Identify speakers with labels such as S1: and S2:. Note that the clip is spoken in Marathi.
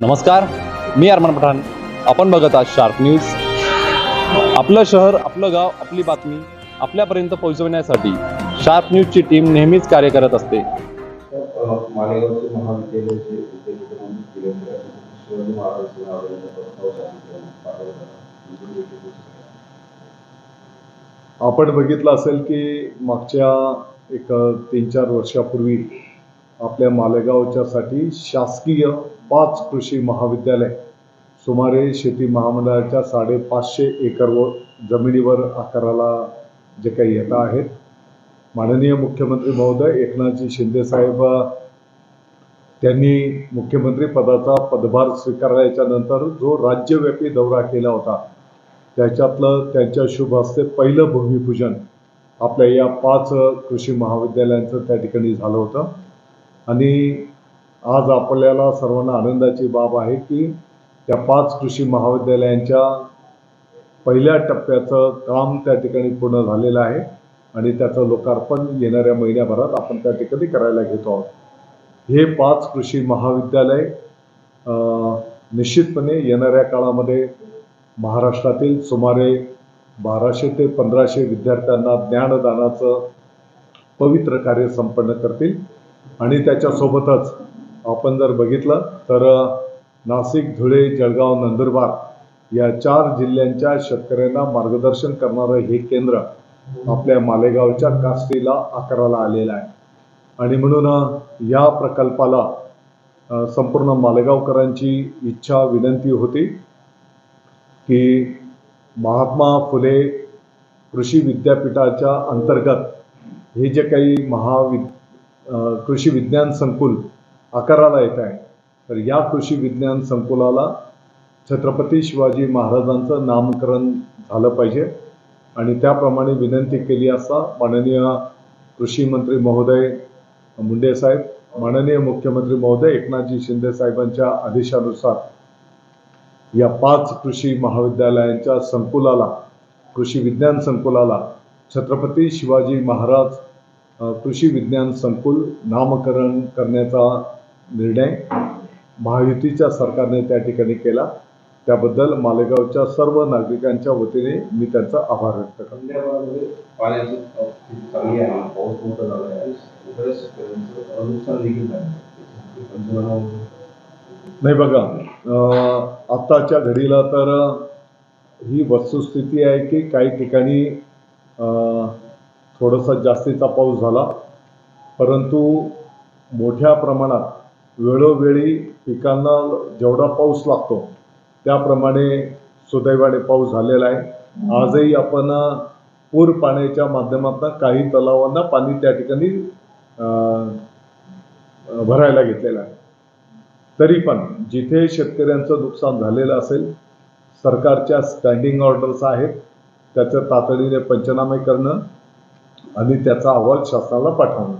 S1: नमस्कार मी अरमान पठाण. आपण बघत आहात शार्प न्यूज आपलं शहर आपलं गाव आपली बातमी आपल्यापर्यंत पोहोचवण्यासाठी शार्प न्यूजची टीम नेहमीच कार्य करत असते.
S2: आपण बघितलं असेल की मागच्या एक तीन चार वर्षापूर्वी आपल्या मालेगावच्यासाठी शासकीय पाच कृषी महाविद्यालय. सुमारे शेती महामंडळाच्या साडेपाचशे एकर व जमिनीवर आकाराला जे काही येत आहेत. माननीय मुख्यमंत्री महोदय एकनाथजी शिंदेसाहेब त्यांनी मुख्यमंत्री पदाचा पदभार स्वीकारल्याच्या नंतर जो राज्यव्यापी दौरा केला होता त्याच्यातलं त्यांच्या शुभ हस्ते पहिलं भूमिपूजन आपल्या या पाच कृषी महाविद्यालयांचं त्या ठिकाणी झालं होतं. आणि आज आपल्याला सर्वांना आनंदाची बाब आहे की त्या पाच कृषी महाविद्यालयांच्या पहिल्या टप्प्याचं काम त्या ठिकाणी पूर्ण झालेलं आहे आणि त्याचं लोकार्पण येणाऱ्या महिन्याभरात आपण त्या ठिकाणी करायला घेतो आहोत. हे पाच कृषी महाविद्यालय निश्चितपणे येणाऱ्या काळामध्ये महाराष्ट्रातील सुमारे बाराशे ते पंधराशे विद्यार्थ्यांना ज्ञानदानाचं पवित्र कार्य संपन्न करतील. आणि त्याच्यासोबतच आपण जर बघितलं तर नाशिक धुळे जळगाव नंदुरबार या चार जिल्ह्यांच्या शेतकऱ्यांना मार्गदर्शन करणारं हे केंद्र आपल्या मालेगावच्या कास्टीला आकाराला आलेलं आहे. आणि म्हणून या प्रकल्पाला संपूर्ण मालेगावकरांची इच्छा विनंती होती की महात्मा फुले कृषी विद्यापीठाच्या अंतर्गत हे जे काही महाविद्या कृषी विज्ञान संकुल आकाराला येत आहे. तर या कृषी विज्ञान संकुलाला छत्रपती शिवाजी महाराजांचं नामकरण झालं पाहिजे. आणि त्याप्रमाणे विनंती केली असता माननीय कृषी मंत्री महोदय मुंडे साहेब माननीय मुख्यमंत्री महोदय एकनाथजी शिंदे साहेबांच्या आदेशानुसार या पाच कृषी महाविद्यालयांच्या संकुलाला कृषी विज्ञान संकुलाला छत्रपती शिवाजी महाराज कृषी विज्ञान संकुल नामकरण करण्याचा निर्णय महायुतीच्या सरकारने त्या ठिकाणी केला. त्याबद्दल मालेगावच्या सर्व नागरिकांच्या वतीने मी त्यांचा आभार व्यक्त करतो. नाही बघा आत्ताच्या घडीला तर ही वस्तुस्थिती आहे की काही ठिकाणी अं, थोडासा जास्तीचा पाऊस झाला. परंतु मोठ्या प्रमाणात वेळोवेळी पिकांना जेवढा पाऊस लागतो त्याप्रमाणे सुदैवाने पाऊस झालेला आहे. आजही आपण पूर पाण्याच्या माध्यमातून काही तलावांना पाणी त्या ठिकाणी भरायला घेतलेलं आहे. तरी पण जिथे शेतकऱ्यांचं नुकसान झालेलं असेल सरकारच्या स्टँडिंग ऑर्डर्स आहेत त्याचं तातडीने पंचनामे करणं आणि त्याचा अहवाल शासनाला पाठवणं.